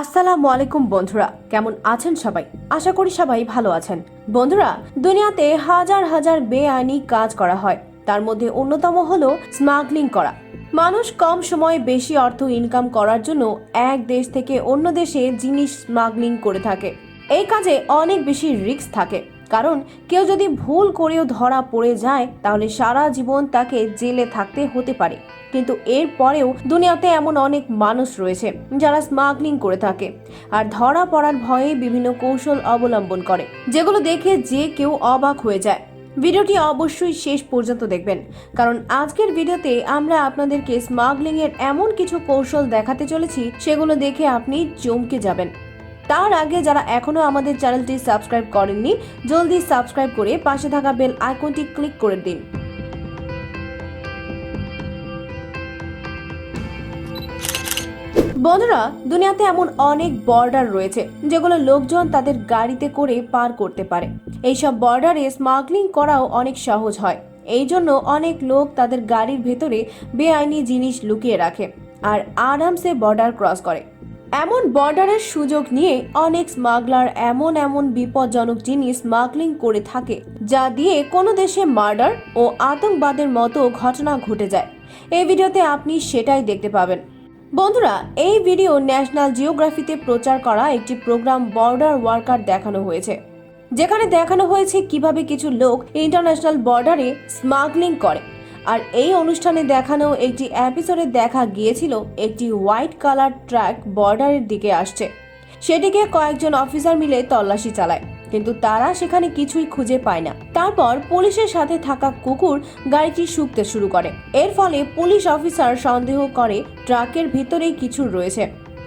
আসসালামু আলাইকুম বন্ধুরা, কেমন আছেন সবাই? আশা করি সবাই ভালো আছেন। বন্ধুরা, দুনিয়াতে হাজার হাজার বেআইনি কাজ করা হয়। তার মধ্যে অন্যতম হলো স্মাগলিং করা। মানুষ কম সময়ে বেশি অর্থ ইনকাম করার জন্য এক দেশ থেকে অন্য দেশে জিনিস স্মাগলিং করে থাকে। এই কাজে অনেক বেশি রিস্ক থাকে। কারণ কেউ যদি ভুল করেও ধরা পড়ে যায়, তাহলে সারা জীবন তাকে জেলে থাকতে হতে পারে। কিন্তু এর পরেও দুনিয়াতে এমন অনেক মানুষ রয়েছে যারা স্মাগলিং করে থাকে। আর ধরা পড়ার ভয়ে বিভিন্ন কৌশল অবলম্বন করে, যেগুলো দেখে যে কেউ অবাক হয়ে যায়। ভিডিওটি অবশ্যই শেষ পর্যন্ত দেখবেন, কারণ আজকের ভিডিওতে আমরা আপনাদেরকে স্মাগলিং এর এমন কিছু কৌশল দেখাতে চলেছি, সেগুলো দেখে আপনি চমকে যাবেন। তার আগে যারা এখনও আমাদের চ্যানেলটি সাবস্ক্রাইব করেননি, জলদি সাবস্ক্রাইব করে পাশে থাকা বেল আইকনটি ক্লিক করে দিন। বন্ধুরা, দুনিয়াতে এমন অনেক বর্ডার রয়েছে, যেগুলো লোকজন তাদের গাড়িতে করে পার করতে পারে। এইসব বর্ডারে স্মাগলিং করাও অনেক সহজ হয়। এই জন্য অনেক লোক তাদের গাড়ির ভেতরে বেআইনি জিনিস লুকিয়ে রাখে আর আরামসে বর্ডার ক্রস করে। এমন বর্ডারের সুযোগ নিয়ে অনেক স্মাগলার এমন এমন বিপজ্জনক জিনিস স্মাগলিং করে থাকে, যা দিয়ে কোনো দেশে মার্ডার ও আতঙ্কবাদের মতো ঘটনা ঘটে যায়। এই ভিডিওতে আপনি সেটাই দেখতে পাবেন। বন্ধুরা, এই ভিডিও ন্যাশনাল জিওগ্রাফিতে প্রচার করা একটি প্রোগ্রাম বর্ডার ওয়ার্কার দেখানো হয়েছে, যেখানে দেখানো হয়েছে কীভাবে কিছু লোক ইন্টারন্যাশনাল বর্ডারে স্মাগলিং করে। আর এই অনুষ্ঠানে দেখানো একটি এপিসোডে দেখা গিয়েছিল একটি হোয়াইট কালার ট্রাক বর্ডারের দিকে আসছে। সেটিকে কয়েকজন অফিসার মিলে তল্লাশি চালায়। কিন্তু তারা সেখানে কিছুই খুঁজে পায় না। তারপর পুলিশের সাথে থাকা কুকুর গাড়িটি শুকতে শুরু করে। এর ফলে পুলিশ অফিসার সন্দেহ করে, ট্রাকের ভিতরেই কিছু রয়েছে।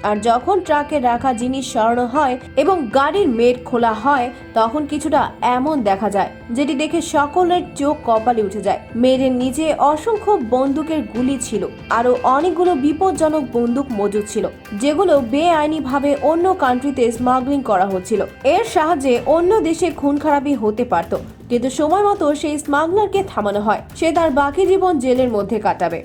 আর যখন ট্রাকে রাখা জিনিস সরানো হয় এবং গাড়ির মেট খোলা হয়, তখন কিছুটা এমন দেখা যায়, যেটি দেখে সকলের চোখ কপালে উঠে যায়। মেয়েদের নিচে অসংখ্য বন্দুকের গুলি ছিল আরও অনেকগুলো বিপজ্জনক বন্দুক মজুদ ছিল, যেগুলো বেআইনিভাবে অন্য কান্ট্রিতে স্মাগলিং করা হচ্ছিল। এর সাহায্যে অন্য দেশে খুন খারাপি হতে পারত, কিন্তু সময় মতো সেই স্মাগলারকে থামানো হয়। সে তার বাকি জীবন জেলের মধ্যে কাটাবে।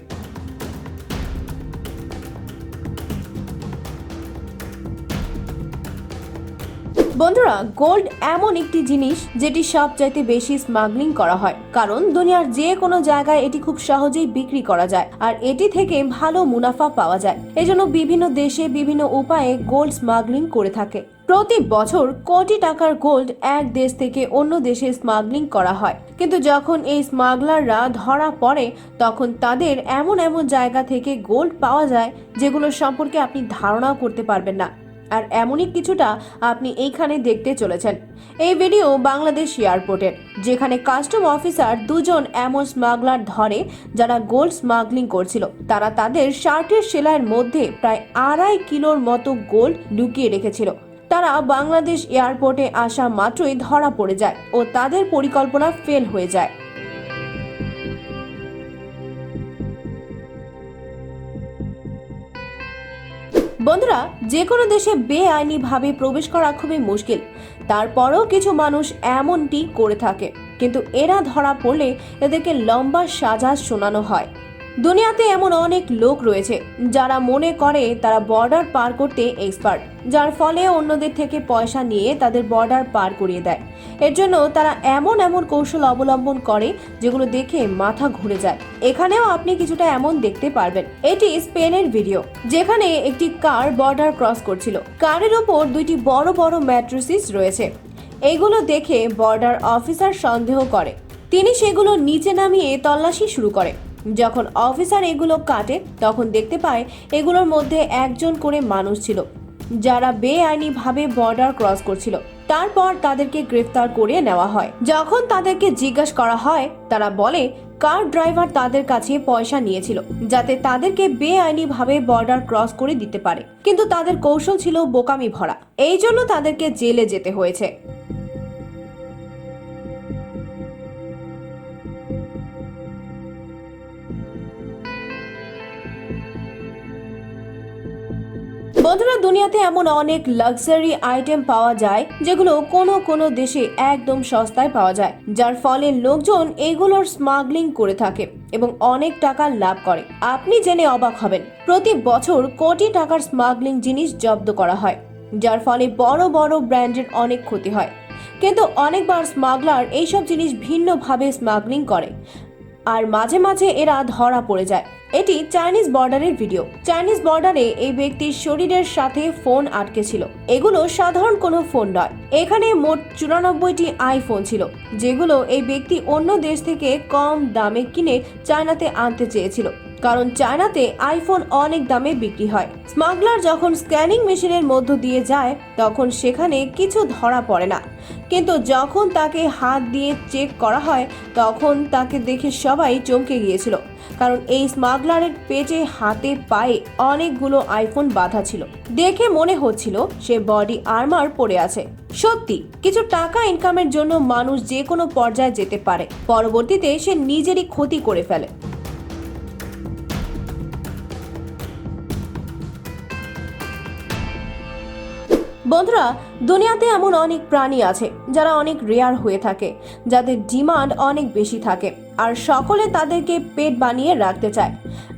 বন্ধুরা গোল্ড এমন একটি জিনিস যেটি সবচাইতে বেশি স্মাগলিং করা হয়। কারণ দুনিয়ার যে কোনো জায়গায় এটি খুব সহজেই বিক্রি করা যায় আর এটি থেকে ভালো মুনাফা পাওয়া যায়। এজন্য বিভিন্ন দেশে বিভিন্ন উপায়ে গোল্ড স্মাগলিং করে থাকে। প্রতি বছর কোটি টাকার গোল্ড এক দেশ থেকে অন্য দেশে স্মাগলিং করা হয়। কিন্তু যখন এই স্মাগলাররা ধরা পড়ে, তখন তাদের এমন এমন জায়গা থেকে গোল্ড পাওয়া যায় যেগুলো সম্পর্কে আপনি ধারণাও করতে পারবেন না। আর এমনই কিছুটা আপনি এইখানে দেখতে চলেছেন। এই ভিডিও বাংলাদেশ এয়ারপোর্টের যেখানে কাস্টম অফিসার দুজন এমন স্মাগলার ধরে যারা গোল্ড স্মাগলিং করছিল। তারা তাদের শার্টের সেলাইয়ের মধ্যে প্রায় আড়াই কিলোর মতো গোল্ড লুকিয়ে রেখেছিল। তারা বাংলাদেশ এয়ারপোর্টে আসা মাত্রই ধরা পড়ে যায় ও তাদের পরিকল্পনা ফেল হয়ে যায়। বন্ধুরা যে কোনো দেশে বেআইনি ভাবে প্রবেশ করা খুবই মুশকিল। তারপরেও কিছু মানুষ এমনটি করে থাকে। কিন্তু এরা ধরা পড়লে এদেরকে লম্বা সাজা শোনানো হয়। দুনিয়াতে এমন অনেক লোক রয়েছে যারা মনে করে তারা বর্ডার পার করতে এক্সপার্ট, যার ফলে অন্যদের থেকে পয়সা নিয়ে তাদের বর্ডার পার করিয়ে দেয়। এর জন্য তারা এমন এমন কৌশল অবলম্বন করে যেগুলো দেখে মাথা ঘুরে যায়। এখানেও আপনি কিছুটা এমন দেখতে পারবেন। এটি স্পেনের ভিডিও, যেখানে একটি কার বর্ডার ক্রস করছিল। কারের ওপর দুইটি বড় বড় ম্যাট্রিসিস রয়েছে। এইগুলো দেখে বর্ডার অফিসার সন্দেহ করে। তিনি সেগুলো নিচে নামিয়ে তল্লাশি শুরু করে। যখন অফিসার এগুলো কাটে, তখন দেখতে পায় এগুলোর মধ্যে একজন করে মানুষ ছিল, যারা বেআইনিভাবে বর্ডার ক্রস করছিল। তারপর তাদেরকে গ্রেফতার করে নেওয়া হয়। যখন তাদেরকে জিজ্ঞাসা করা হয়, তারা বলে, কার ড্রাইভার তাদের কাছে পয়সা নিয়েছিল, যাতে তাদেরকে বেআইনিভাবে বর্ডার ক্রস করে দিতে পারে? কিন্তু তাদের কৌশল ছিল বোকামি ভরা। এই জন্য তাদেরকে জেলে যেতে হয়েছে। বন্ধুরা, দুনিয়াতে এমন অনেক লাক্সারি আইটেম পাওয়া যায় যেগুলো কোনো কোনো দেশে একদম সস্তায় পাওয়া যায়। যার ফলে লোকজন এগুলোর স্মাগলিং করে থাকে এবং অনেক টাকা লাভ করে। আপনি জেনে অবাক হবেন, প্রতি বছর কোটি টাকার স্মাগলিং জিনিস জব্দ করা হয়, যার ফলে বড় বড় ব্র্যান্ডের অনেক ক্ষতি হয়। কিন্তু অনেকবার স্মাগলার এইসব জিনিস ভিন্নভাবে স্মাগলিং করে, আর মাঝে মাঝে এরা ধরা পড়ে যায়। এটি চাইনিজ বর্ডারের ভিডিও। চাইনিজ বর্ডারে এই ব্যক্তির শরীরের সাথে ফোন আটকে ছিল। এগুলো সাধারণ কোনো ফোন নয়। এখানে মোট চুরানব্বইটি আইফোন ছিল, যেগুলো এই ব্যক্তি অন্য দেশ থেকে কম দামে কিনে চায়নাতে আনতে চেয়েছিল। কারণ চায়নাতে আইফোন অনেক দামে বিক্রি হয়। স্মাগলার যখন স্ক্যানিং মেশিনের মধ্য দিয়ে যায়, তখন সেখানে কিছু ধরা পড়ে না। কিন্তু যখন তাকে হাত দিয়ে চেক করা হয়, তখন তাকে দেখে সবাই চমকে গিয়েছিল। কারণ এই স্মাগলারের পেটে হাতে পায়ে অনেকগুলো আইফোন বাঁধা ছিল। দেখে মনে হচ্ছিল সে বডি আর্মার পরে আছে। সত্যি, কিছু টাকা ইনকামের জন্য মানুষ যে কোনো পর্যায়ে যেতে পারে। পরবর্তীতে সে নিজেরই ক্ষতি করে ফেলে। বন্ধুরা, দুনিয়াতে এমন অনেক প্রাণী আছে যারা অনেক রেয়ার হয়ে থাকে, যাদের ডিমান্ড অনেক বেশি থাকে, আর সকলে তাদেরকে পেট বানিয়ে রাখতে চায়।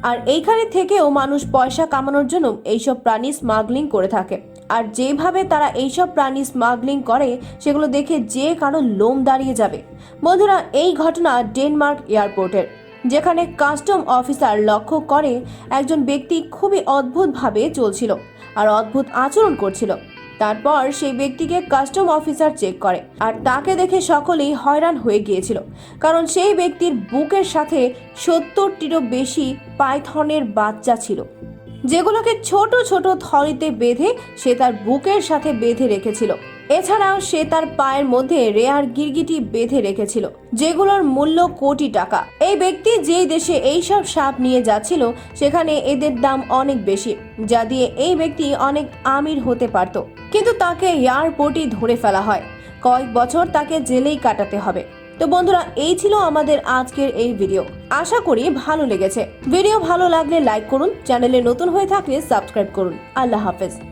আর এইখানে থেকেও মানুষ পয়সা কামানোর জন্য এইসব প্রাণী স্মাগলিং করে থাকে। আর যেভাবে তারা এইসব প্রাণী স্মাগলিং করে, সেগুলো দেখে যে কারও লোম দাঁড়িয়ে যাবে। বন্ধুরা, এই ঘটনা ডেনমার্ক এয়ারপোর্টের যেখানে কাস্টম অফিসার লক্ষ্য করে একজন ব্যক্তি খুবই অদ্ভুতভাবে চলছিল, আর অদ্ভুত আচরণ করছিল। তারপর সেই ব্যক্তিকে কাস্টম অফিসার চেক করে। আর তাকে দেখে সকলেই হয়রান হয়ে গিয়েছিল। কারণ সেই ব্যক্তির বুকের সাথে সত্তরটিরও বেশি পাইথনের বাচ্চা ছিল। যেগুলোকে ছোট ছোট থলিতে বেঁধে সে তার বুকের সাথে বেঁধে রেখেছিল। এছাড়াও সে তার পায়ের মধ্যে রেয়ার গিরগিটি বেঁধে রেখেছিল, যেগুলোর মূল্য কোটি টাকা। এই ব্যক্তি যেই দেশে এইসব সাপ নিয়ে যাচ্ছিল, সেখানে এদের দাম অনেক বেশি, যা দিয়ে এই ব্যক্তি অনেক আমির হতে পারত। কিন্তু তাকে এয়ারপোর্টই ধরে ফেলা হয়। কয়েক বছর তাকে জেলেই কাটাতে হবে। তো বন্ধুরা, এই ছিল আমাদের আজকের এই ভিডিও। আশা করি ভালো লেগেছে। ভিডিও ভালো লাগলে লাইক করুন, চ্যানেলে নতুন হয়ে থাকলে সাবস্ক্রাইব করুন। আল্লাহ হাফেজ।